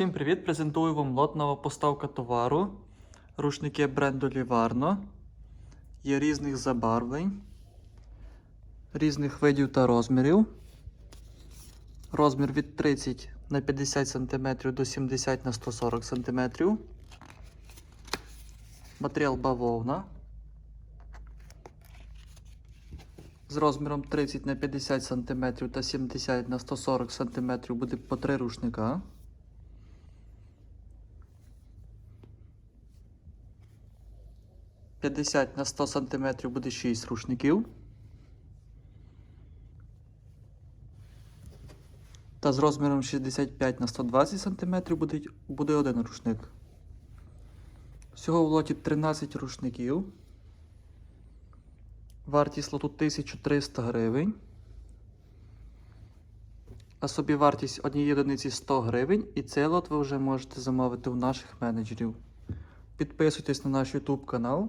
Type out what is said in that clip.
Всім привіт! Презентую вам лот поставка товару. Рушники бренду Livarno. Є різних забарвлень, різних видів та розмірів. Розмір від 30 на 50 см до 70 на 140 см. Матеріал бавовна. З розміром 30 на 50 см та 70 на 140 см буде по 3 рушника. П'ятдесят на 100 см буде 6 рушників. Та з розміром 65 на 120 см буде, буде один рушник. Всього в лоті 13 рушників. Вартість лоту 1300 гривень. А собі вартість однієї одиниці 100 гривень. І цей лот ви вже можете замовити у наших менеджерів. Підписуйтесь на наш YouTube канал,